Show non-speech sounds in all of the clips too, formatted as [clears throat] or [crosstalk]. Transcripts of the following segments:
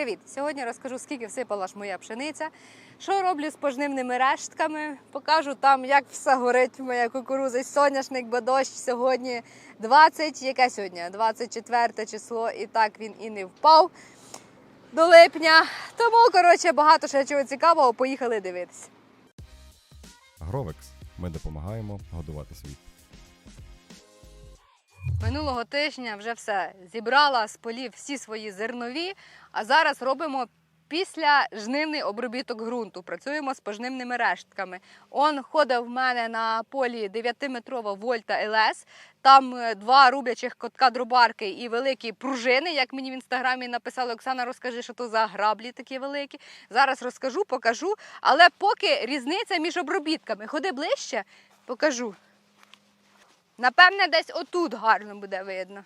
Привіт! Сьогодні розкажу, скільки всипала ж моя пшениця, що роблю з пожнивними рештками. Покажу там, як все горить моя кукуруза, соняшник, бо дощ сьогодні 20, яке сьогодні? 24 число, і так він і не впав до липня. Тому, коротше, багато ще чого цікавого. Поїхали дивитися. Гровекс. Ми допомагаємо годувати світ. Минулого тижня вже все зібрала з полів всі свої зернові, а зараз робимо після жнивний обробіток ґрунту. Працюємо з пожнивними рештками. Он ходив в мене на полі 9-метрова вольта ЛС. Там е, два рублячих котка дробарки і великі пружини. Як мені в інстаграмі написали, Оксана, розкажи, що то за граблі такі великі. Зараз розкажу, покажу. Але поки різниця між обробітками. Ходи ближче, покажу. Напевне, десь отут гарно буде видно.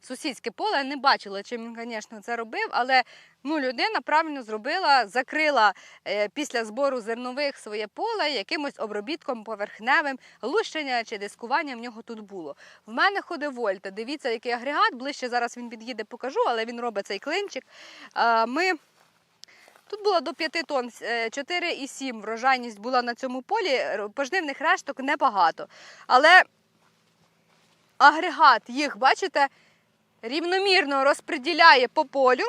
Сусідське поле не бачила, чим він, звісно, це робив, але ну, людина правильно зробила, закрила е, після збору зернових своє поле якимось обробітком поверхневим, лущення чи дискування в нього тут було. В мене ходить вольта. Дивіться, який агрегат. Ближче зараз він під'їде, покажу, але він робить цей клинчик. А, Ми Тут було до 5 тонн, е, 4,7 врожайність була на цьому полі. Пожнивних решток небагато. Але агрегат їх, бачите, рівномірно розподіляє по полю.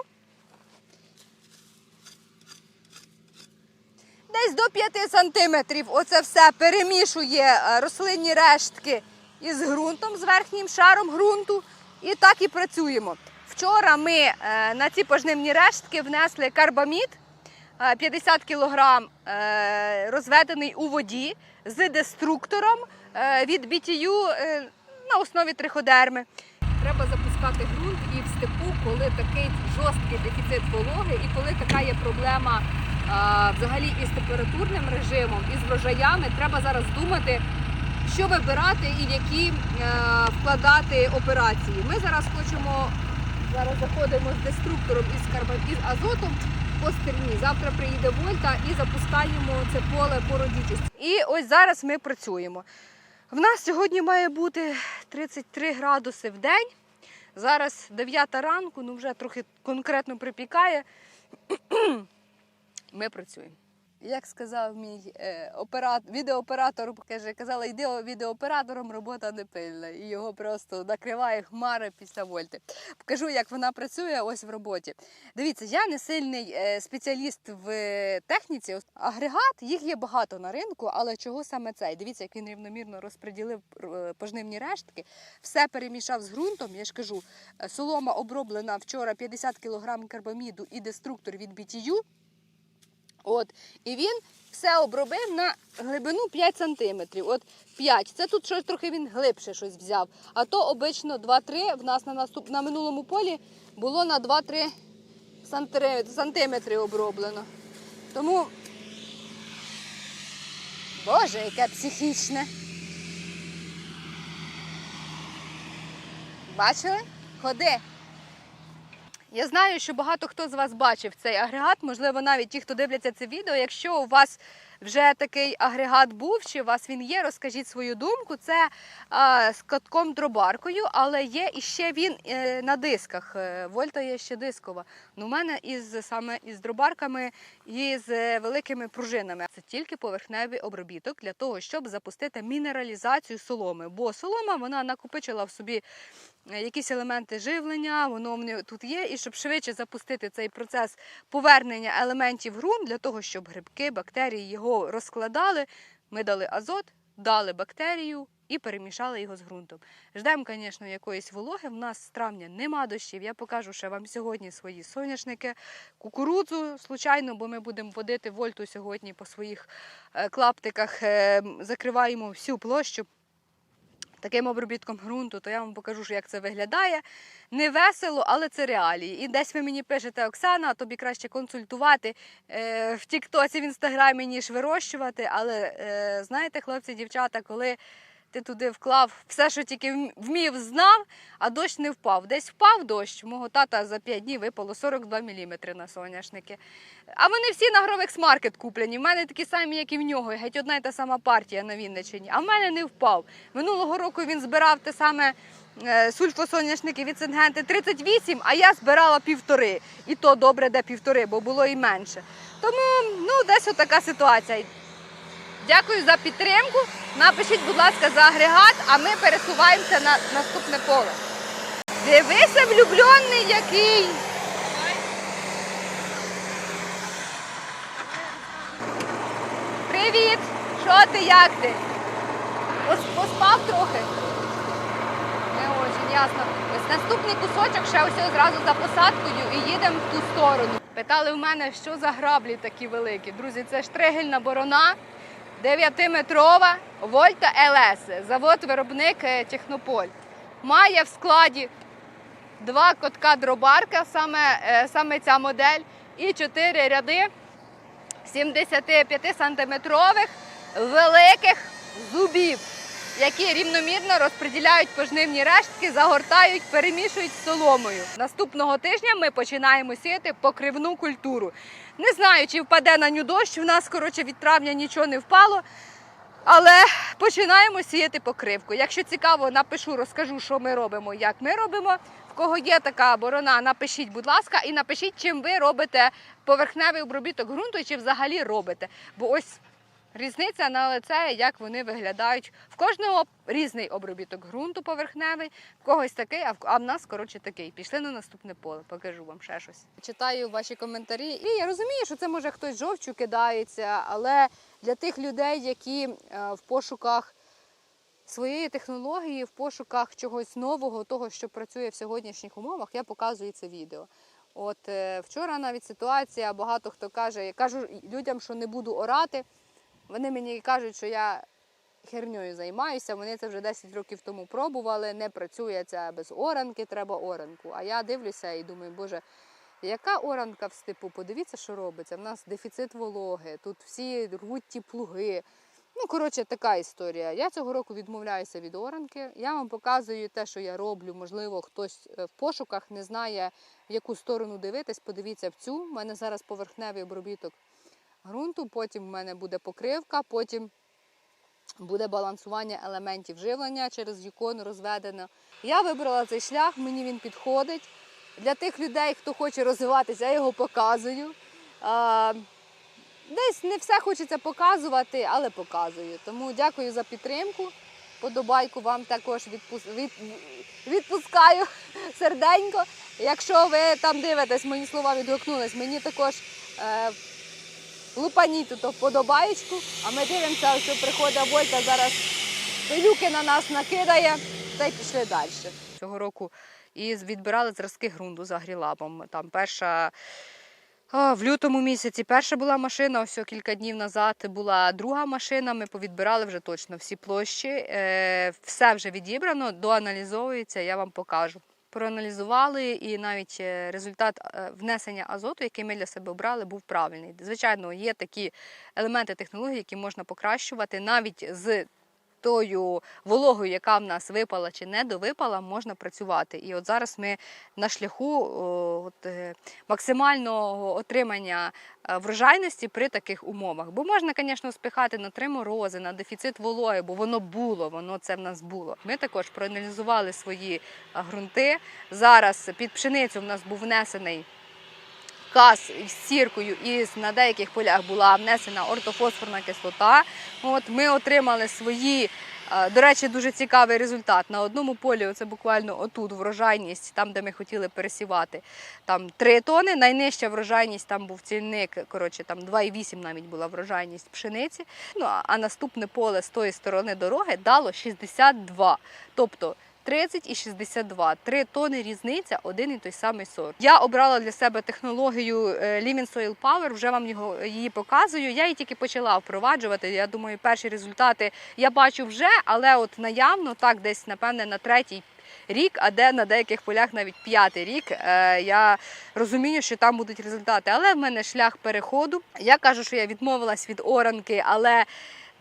Десь до 5 сантиметрів оце все перемішує е, рослинні рештки із ґрунтом, з верхнім шаром ґрунту. І так і працюємо. Вчора ми е, на ці пожнивні рештки внесли карбамід е, 50 кг е, розведений у воді з деструктором е, від BTU е, на основі триходерми. Треба запускати ґрунт і в степу, коли такий жорсткий дефіцит вологи, і коли така є проблема взагалі із температурним режимом, і з врожаями, треба зараз думати, що вибирати і в які е, вкладати операції. Ми зараз хочемо зараз заходимо з деструктором із карбон із азотом по стерні. Завтра приїде Вольта і запускаємо це поле по родючості. І ось зараз ми працюємо. В нас сьогодні має бути 33 градуси в день. Зараз 9 ранку, ну вже трохи конкретно припікає. [clears throat] Ми працюємо. Як сказав мій е, операт, відеооператор, каже, казала, йди відеооператором, робота не пильна. І його просто накриває хмари після вольти. Покажу, як вона працює ось в роботі. Дивіться, я не сильний е, спеціаліст в техніці. Агрегат, їх є багато на ринку, але чого саме цей? Дивіться, як він рівномірно розподілив е, пожнивні рештки, все перемішав з ґрунтом. Я ж кажу, е, солома оброблена вчора 50 кг карбаміду і деструктор від BTU. От, і він все обробив на глибину 5 см. От 5. Це тут щось трохи він глибше щось взяв. А то обично 2-3 в нас на наступ на минулому полі було на 2-3 сантри- сантиметри оброблено. Тому, Боже, яке психічне. Бачили? Ходи. Я знаю, що багато хто з вас бачив цей агрегат, можливо, навіть ті, хто дивляться це відео. Якщо у вас вже такий агрегат був, чи у вас він є, розкажіть свою думку. Це а, з катком дробаркою, але є і ще він е, на дисках. Е, Вольта є ще дискова. Ну, у мене із саме із дробарками і з е, великими пружинами. Це тільки поверхневий обробіток для того, щоб запустити мінералізацію соломи. Бо солома вона накопичила в собі е, якісь елементи живлення, воно в неї тут є, і щоб швидше запустити цей процес повернення елементів ґрунт для того, щоб грибки, бактерії його розкладали. Ми дали азот, дали бактерію і перемішали його з ґрунтом. Ждемо, звісно, якоїсь вологи. В нас з травня нема дощів. Я покажу ще вам сьогодні свої соняшники, кукурудзу, случайно, бо ми будемо водити вольту сьогодні по своїх е, клаптиках. Е, Закриваємо всю площу таким обробітком ґрунту, то я вам покажу, що як це виглядає. Не весело, але це реалії. І десь ви мені пишете, Оксана, тобі краще консультувати е, в Тіктоці, в інстаграмі, ніж вирощувати. Але е, знаєте, хлопці, дівчата, коли ти туди вклав все, що тільки вмів, знав, а дощ не впав. Десь впав дощ. Мого тата за 5 днів випало 42 мм на соняшники. А вони всі на Гровекс Маркет куплені. В мене такі самі, як і в нього. Геть одна й та сама партія на Вінниччині. А в мене не впав. Минулого року він збирав те саме е, сульфосоняшники від Сингенти 38, а я збирала півтори. І то добре, де півтори, бо було і менше. Тому ну, десь отака ситуація. Дякую за підтримку. Напишіть, будь ласка, за агрегат, а ми пересуваємося на наступне поле. Дивися, влюблений який. Привіт! Що ти, як ти? Поспав трохи? Не очень, ясно. Ось наступний кусочок ще ось зразу за посадкою і їдемо в ту сторону. Питали в мене, що за граблі такі великі. Друзі, це штригельна борона, 9-метрова, Вольта ЛС, завод-виробник е, Технополь. Має в складі два котка дробарка, саме, е, саме ця модель, і чотири ряди 75 сантиметрових великих зубів, які рівномірно розподіляють пожнивні рештки, загортають, перемішують соломою. Наступного тижня ми починаємо сіяти покривну культуру. Не знаю, чи впаде на ню дощ. У нас коротше від травня нічого не впало. Але починаємо сіяти покривку. Якщо цікаво, напишу, розкажу, що ми робимо, як ми робимо. В кого є така борона, напишіть, будь ласка, і напишіть, чим ви робите поверхневий обробіток ґрунту, чи взагалі робите. Бо ось різниця на лице, як вони виглядають. В кожного різний обробіток ґрунту поверхневий, в когось такий, а в, нас, коротше, такий. Пішли на наступне поле, покажу вам ще щось. Читаю ваші коментарі, і я розумію, що це може хтось жовчу кидається, але для тих людей, які е, в пошуках своєї технології, в пошуках чогось нового, того, що працює в сьогоднішніх умовах, я показую це відео. От е, вчора навіть ситуація, багато хто каже, я кажу людям, що не буду орати. Вони мені кажуть, що я херньою займаюся. Вони це вже 10 років тому пробували, не працює це без оранки, треба оранку. А я дивлюся і думаю, боже, яка оранка в степу? Подивіться, що робиться. В нас дефіцит вологи, тут всі рвуть ті плуги. Ну, коротше, така історія. Я цього року відмовляюся від оранки. Я вам показую те, що я роблю. Можливо, хтось е, в пошуках не знає, в яку сторону дивитись. Подивіться в цю. У мене зараз поверхневий обробіток ґрунту, потім в мене буде покривка, потім буде балансування елементів живлення через юкон розведено. Я вибрала цей шлях, мені він підходить. Для тих людей, хто хоче розвиватися, я його показую. Десь не все хочеться показувати, але показую. Тому дякую за підтримку. Подобайку вам також відпус... від... відпускаю серденько. Якщо ви там дивитесь, мої слова відгукнулись, мені також е, лупаніть тут вподобаєчку, а ми дивимося, що приходить Вольта зараз пилюки на нас накидає, та й пішли далі. Цього року і відбирали зразки ґрунту за грілабом. Там перша. А, В лютому місяці перша була машина, ось кілька днів назад була друга машина. Ми повідбирали вже точно всі площі. Е, Все вже відібрано, доаналізовується, я вам покажу. Проаналізували, і навіть е, результат е, внесення азоту, який ми для себе обрали, був правильний. Звичайно, є такі елементи технології, які можна покращувати навіть з тою вологою, яка в нас випала чи не довипала, можна працювати. І от зараз ми на шляху от, е, максимального отримання е, врожайності при таких умовах. Бо можна, звісно, спихати на три морози, на дефіцит вологи, бо воно було, воно це в нас було. Ми також проаналізували свої е, ґрунти. Зараз під пшеницю в нас був внесений каз із сіркою, і на деяких полях була внесена ортофосфорна кислота. От ми отримали свої. е, До речі, дуже цікавий результат. На одному полі, це буквально отут врожайність, там, де ми хотіли пересівати, там 3 тони. Найнижча врожайність там був цільник, коротше, там 2,8 навіть була врожайність пшениці. Ну а- наступне поле з тої сторони дороги дало 62. Тобто 30 і 62. 3 тони різниця, один і той самий сорт. Я обрала для себе технологію е, Living Soil Power, вже вам його, її показую. Я її тільки почала впроваджувати. Я думаю, перші результати я бачу вже, але от наявно, так, десь, напевне, на третій. Рік, а де на деяких полях навіть п'ятий рік. Е, я розумію, що там будуть результати. Але в мене шлях переходу. Я кажу, що я відмовилась від оранки, але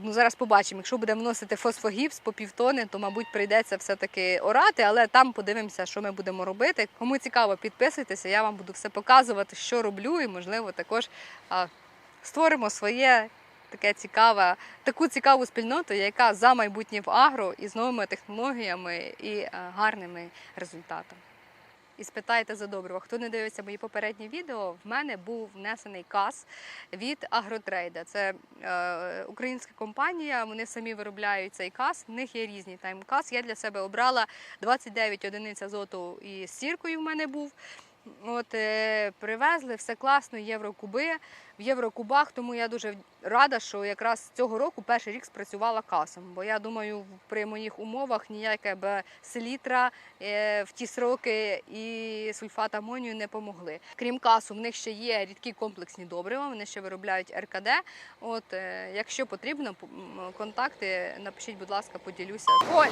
Ну, зараз побачимо. Якщо будемо вносити фосфогіпс по півтони, то, мабуть, прийдеться все-таки орати, але там подивимося, що ми будемо робити. Кому цікаво, підписуйтеся, я вам буду все показувати, що роблю, і, можливо, також а, створимо своє таке цікаве, таку цікаву спільноту, яка за майбутнє в агро і з новими технологіями і е, гарними результатами. І спитайте за доброго. Хто не дивився мої попередні відео, в мене був внесений каз від Агротрейда. Це е, українська компанія, вони самі виробляють цей каз. В них є різні таймказ. Я для себе обрала 29 одиниць азоту і сіркою в мене був. От е, привезли все класно, єврокуби в єврокубах. Тому я дуже рада, що якраз цього року перший рік спрацювала касом. Бо я думаю, при моїх умовах ніяке б селітра е, в ті сроки і сульфат амонію не помогли. Крім касу, в них ще є рідкі комплексні добрива. Вони ще виробляють РКД. От е, якщо потрібно, контакти напишіть, будь ласка, поділюся. Оль,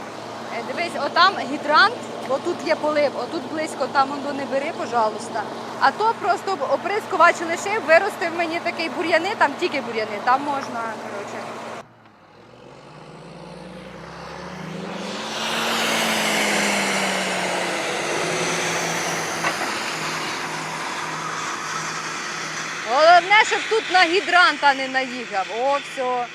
е, дивись, отам гідрант, отут є полив, отут близько, там воно не бери, пожалуйста. А то просто оприскувач лишив, виростив мені такий бур'яни, там тільки бур'яни, там можна, коротше. Головне, щоб тут на гідранта не наїхав. О, все,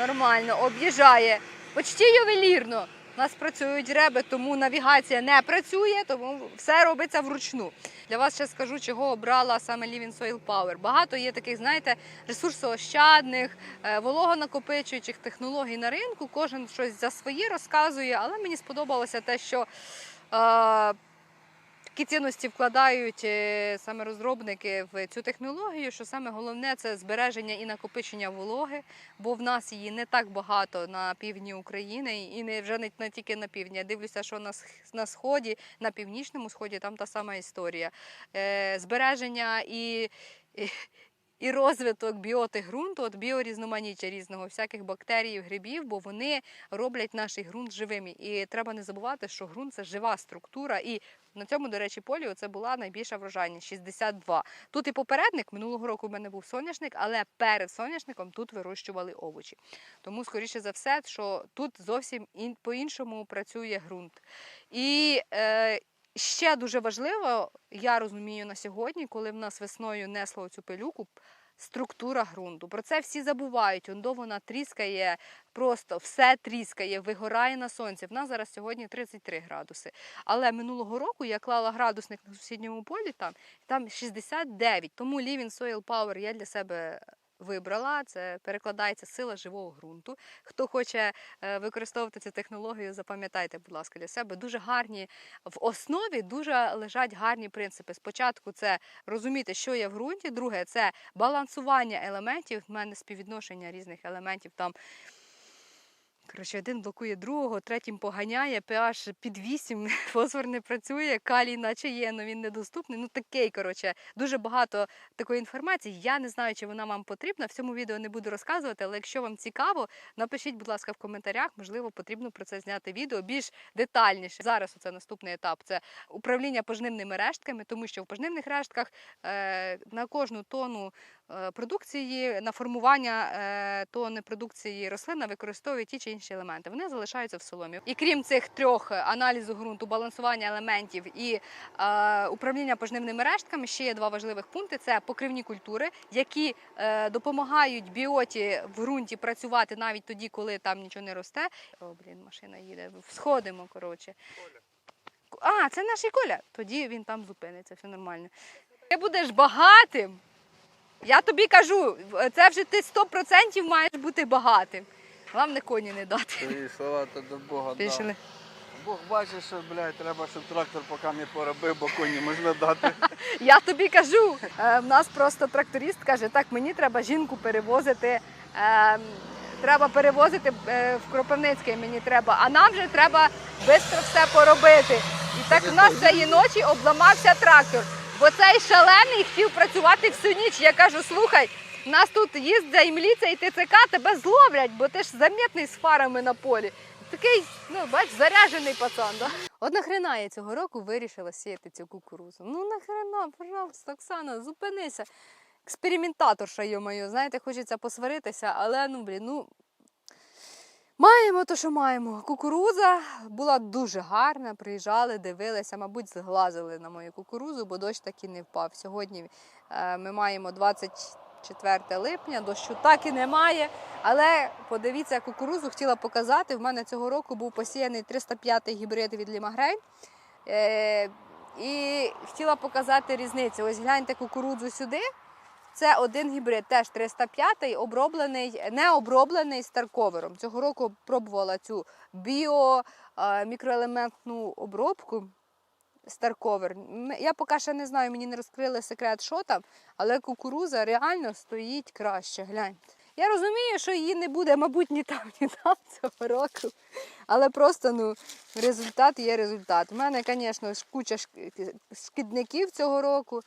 нормально, об'їжджає. Почти ювелірно. Нас працюють реби, тому навігація не працює, тому все робиться вручну. Для вас ще скажу, чого обрала саме Living Soil Power. Багато є таких, знаєте, ресурсоощадних, е, вологонакопичуючих технологій на ринку. Кожен щось за своє розказує, але мені сподобалося те, що. Такі цінності вкладають е, саме розробники в цю технологію, що саме головне це збереження і накопичення вологи, бо в нас її не так багато на півдні України і не вже не, не тільки на півдні. Я дивлюся, що на, на сході, на північному сході там та сама історія. Е, збереження і. І розвиток біоти ґрунту, от біорізноманіття різного, всяких бактерій, грибів, бо вони роблять наш ґрунт живим. І треба не забувати, що ґрунт це жива структура. І на цьому, до речі, полі це була найбільша врожайність 62. Тут і попередник минулого року в мене був соняшник, але перед соняшником тут вирощували овочі. Тому, скоріше за все, що тут зовсім по-іншому працює ґрунт. І е, ще дуже важливо, я розумію на сьогодні, коли в нас весною несло цю пилюку. Структура ґрунту. Про це всі забувають. Ондо вона тріскає, просто все тріскає, вигорає на сонці. В нас зараз сьогодні 33 градуси. Але минулого року я клала градусник на сусідньому полі там, там 69. Тому Living Soil Power я для себе вибрала. Це перекладається сила живого ґрунту. Хто хоче е, використовувати цю технологію, запам'ятайте, будь ласка, для себе. Дуже гарні в основі дуже лежать гарні принципи. Спочатку це розуміти, що є в ґрунті. Друге, це балансування елементів. В мене співвідношення різних елементів там. Коротше, один блокує другого, третім поганяє, pH під 8, [laughs] фосфор не працює, калій наче є, але він недоступний. Ну такий, коротше, дуже багато такої інформації. Я не знаю, чи вона вам потрібна. В цьому відео не буду розказувати, але якщо вам цікаво, напишіть, будь ласка, в коментарях. Можливо, потрібно про це зняти відео більш детальніше. Зараз оце наступний етап. Це управління пожнивними рештками, тому що в пожнивних рештках е, на кожну тонну е, продукції, на формування е, тонни продукції рослина використовує ті чи інші елементи. Вони залишаються в соломі. І крім цих трьох е, аналізу ґрунту, балансування елементів і е, управління пожнивними рештками, ще є два важливих пункти: це покривні культури, які е, допомагають біоті в ґрунті працювати навіть тоді, коли там нічого не росте. О, блін, машина їде. Сходимо, коротше. А, це наш Коля. Тоді він там зупиниться, все нормально. Ти будеш багатим. Я тобі кажу, це вже ти 100% маєш бути багатим. Вам не коні не дати. Твої слова то до Бога Пішли. дав. Бог бачить, що блядь, треба, щоб трактор поки не поробив, бо коні можна дати. [laughs] Я тобі кажу. Е, в нас просто тракторист каже, так мені треба жінку перевозити. Е, треба перевозити е, в Кропивницький, мені треба, а нам вже треба швидко все поробити. І так в нас цієї ночі обламався трактор. Бо цей шалений хотів працювати всю ніч. Я кажу, слухай, нас тут їздить і міліція, і ТЦК, тебе зловлять, бо ти ж замітний з фарами на полі. Такий, ну бач, заряджений пацан, да? От нахрена я цього року вирішила сіяти цю кукурузу. Ну нахрена, пожалуйста, Оксана, зупинися. Експериментаторша, йо-моє, знаєте, хочеться посваритися, але ну блін, ну. Маємо то, що маємо. Кукуруза була дуже гарна. Приїжджали, дивилися, мабуть, зглазили на мою кукурузу, бо дощ таки не впав. Сьогодні е, ми маємо 20, 4 липня, дощу так і немає. Але подивіться, кукурузу хотіла показати. В мене цього року був посіяний 305 гібрид від Лімагрей. Е, і хотіла показати різницю. Ось гляньте кукурудзу сюди. Це один гібрид, теж 305 оброблений, не оброблений старковером. Цього року пробувала цю біо е, обробку. Старковер. Я поки ще не знаю, мені не розкрили секрет, що там, але кукуруза реально стоїть краще. Гляньте. Я розумію, що її не буде, мабуть, ні там, ні там цього року. Але просто ну, результат є результат. У мене, звісно, куча шкідників цього року.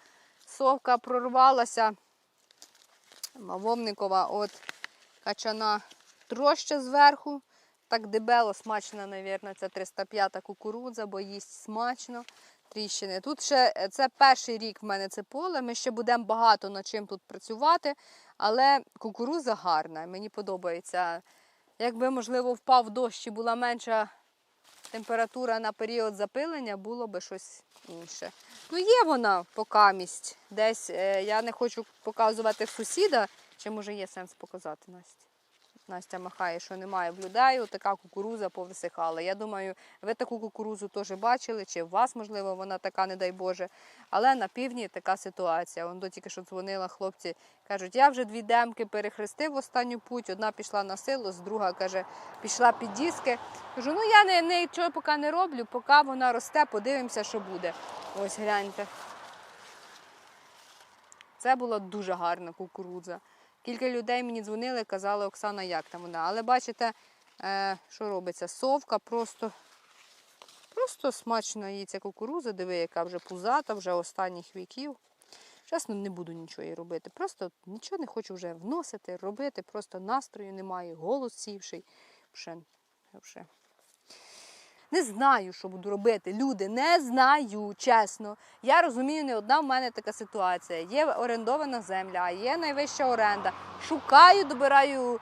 Совка прорвалася. Мавовникова от качана троща зверху. Так дебело, смачно, мабуть, це 305 кукурудза, бо їсть смачно. Тріщини. Тут ще е, це перший рік в мене це поле. Ми ще будемо багато над чим тут працювати, але кукурудза гарна. Мені подобається. Якби, можливо, впав дощ і була менша температура на період запилення, було би щось інше. Ну, є вона покамість. Десь е, я не хочу показувати сусіда, чи може є сенс показати Насті. Настя махає, що немає в людей, така кукуруза повисихала. Я думаю, ви таку кукурузу теж бачили, чи у вас, можливо, вона така, не дай Боже. Але на півдні така ситуація. Вон до тільки що дзвонила хлопці, кажуть, я вже дві демки перехрестив в останню путь. Одна пішла на силос, друга каже, пішла під диски. Кажу, ну я не, нічого поки не роблю, поки вона росте, подивимося, що буде. Ось гляньте. Це була дуже гарна кукурудза. Кілька людей мені дзвонили, казали, Оксана, як там вона. Але бачите, е, що робиться? Совка просто, просто смачно їться кукурудза. Диви, яка вже пузата, вже останніх віків. Чесно, не буду нічого їй робити. Просто нічого не хочу вже вносити, робити. Просто настрою немає, голос сівший. Вже, вже. Не знаю, що буду робити. Люди, не знаю, чесно. Я розумію, не одна в мене така ситуація. Є орендована земля, є найвища оренда. Шукаю, добираю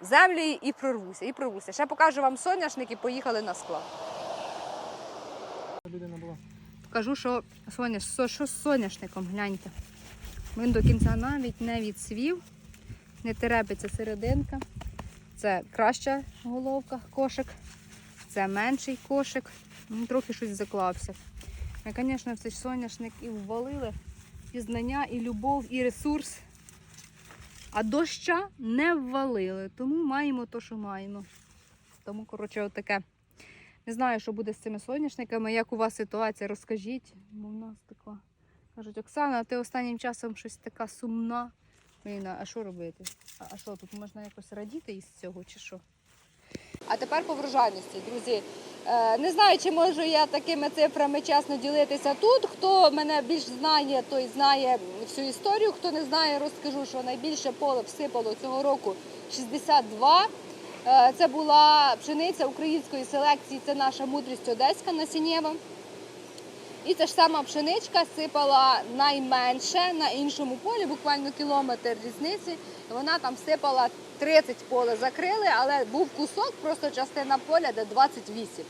землі і прорвуся. І прорвуся. Ще покажу вам соняшник і поїхали на склад. Людина була. Покажу, що, соняш, що, з соняшником, гляньте. Він до кінця навіть не відсвів, не теребиться серединка. Це краща головка, кошик, це менший кошик. Ну, трохи щось заклався. Ми, звісно, в цей соняшник і ввалили і знання, і любов, і ресурс. А доща не ввалили, тому маємо те, що маємо. Тому, коротше, отаке. Не знаю, що буде з цими соняшниками, як у вас ситуація, розкажіть. Бо в нас така. Кажуть, Оксана, ти останнім часом щось така сумна. Маріна, а що робити? А що, тут можна якось радіти із цього чи що? А тепер по врожайності, друзі. Е, Не знаю, чи можу я такими цифрами чесно ділитися тут. Хто мене більш знає, той знає всю історію. Хто не знає, розкажу, що найбільше поле всипало цього року 62. Е, Це була пшениця української селекції, це наша мудрість одеська насіннєва. І ця ж сама пшеничка сипала найменше на іншому полі, буквально кілометр різниці. Вона там сипала 30 поле закрили, але був кусок, просто частина поля, де 28.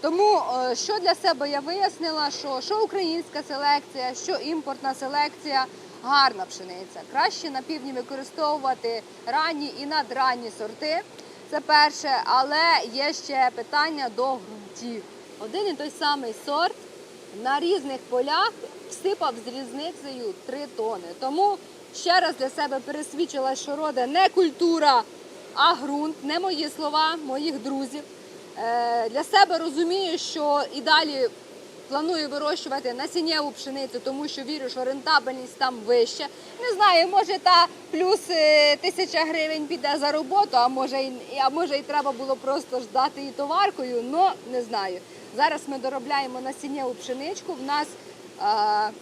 Тому е, що для себе я вияснила, що, що українська селекція, що імпортна селекція гарна пшениця. Краще на півдні використовувати ранні і надранні сорти. Це перше, але є ще питання до ґрунтів. Один і той самий сорт на різних полях всипав з різницею 3 тони. Тому ще раз для себе пересвідчила, що роде не культура, а ґрунт, не мої слова, моїх друзів. Е, Для себе розумію, що і далі планую вирощувати насіннєву пшеницю, тому що вірю, що рентабельність там вища. Не знаю, може та плюс е, тисяча гривень піде за роботу, а може і а може і треба було просто ждати її товаркою, але не знаю. Зараз ми доробляємо насіннєву пшеничку. В нас е,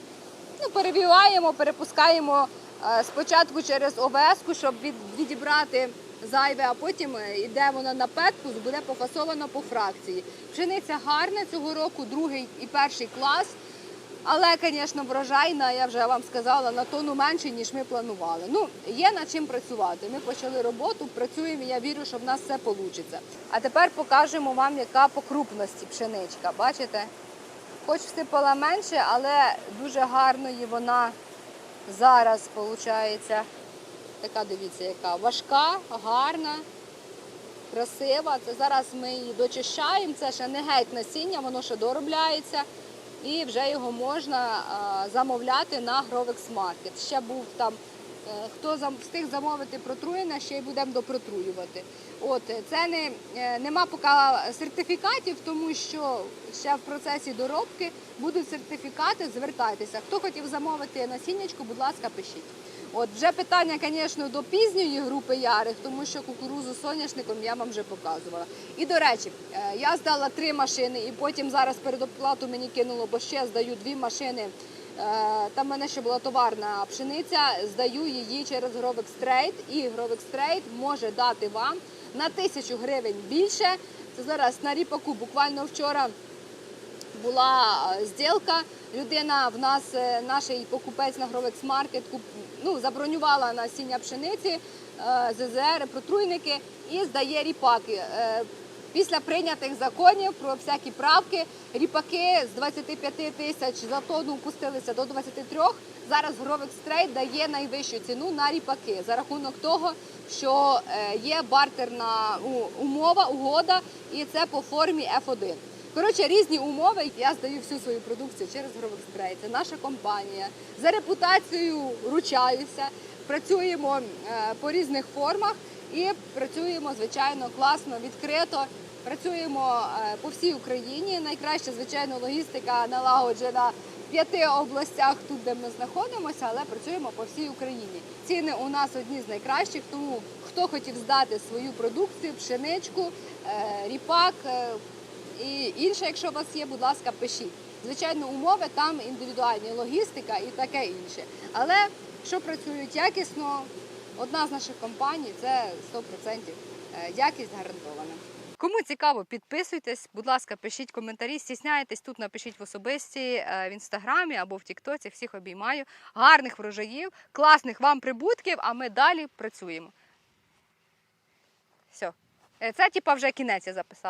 ну, перевіваємо, перепускаємо е, спочатку через овеску, щоб від, відібрати зайве, а потім е, йде воно на петку, буде пофасовано по фракції. Пшениця гарна цього року, другий і перший клас. Але, звісно, врожайна, я вже вам сказала, на тонну менше, ніж ми планували. Ну, є над чим працювати. Ми почали роботу, працюємо, і я вірю, що в нас все вийде. А тепер покажемо вам, яка по крупності пшеничка. Бачите? Хоч всипала менше, але дуже гарної вона Зараз виходить така, дивіться, яка важка, гарна, красива. Це зараз ми її дочищаємо. Це ще не геть насіння, воно ще доробляється. І вже його можна замовляти на Grovex Market. Ще був там, е, хто встиг замовити протруєна, ще й будемо допротруювати. От е, це не е, нема поки сертифікатів, тому що ще в процесі доробки будуть сертифікати. Звертайтеся. Хто хотів замовити насіннячку, будь ласка, пишіть. От вже питання, звісно, до пізньої групи ярих, тому що кукурузу соняшником я вам вже показувала. І до речі, е, я здала три машини, і потім зараз передоплату мені кинуло, бо ще здаю дві машини. Е, Там в мене ще була товарна пшениця. Здаю її через Trade, і Trade може дати вам на тисячу гривень більше. Це зараз на ріпаку. Буквально вчора була е, зділка. Людина в нас, е, наш покупець на Market, ну, забронювала насіння пшениці, е, ЗЗР, протруйники і здає ріпаки. Е, Після прийнятих законів про всякі правки ріпаки з 25 тисяч за тонну опустилися до 23. Зараз Trade дає найвищу ціну на ріпаки за рахунок того, що є бартерна умова, угода, і це по формі F1. Коротше, різні умови. Я здаю всю свою продукцію через Grovex Це наша компанія. За репутацією ручаюся. Працюємо е, по різних формах і працюємо, звичайно, класно, відкрито. Працюємо е, по всій Україні. Найкраща, звичайно, логістика налагоджена в п'яти областях, тут де ми знаходимося, але працюємо по всій Україні. Ціни у нас одні з найкращих, тому хто хотів здати свою продукцію, пшеничку, е, ріпак. І інше, якщо у вас є, будь ласка, пишіть. Звичайно, умови там індивідуальні, логістика і таке інше. Але що працюють якісно, одна з наших компаній це 100% е, якість гарантована. Кому цікаво, підписуйтесь, будь ласка, пишіть коментарі, стісняйтесь тут, напишіть в особисті е, в інстаграмі або в Тіктоці. Всіх обіймаю. Гарних врожаїв, класних вам прибутків, а ми далі працюємо. Все. Це типа вже кінець я записала.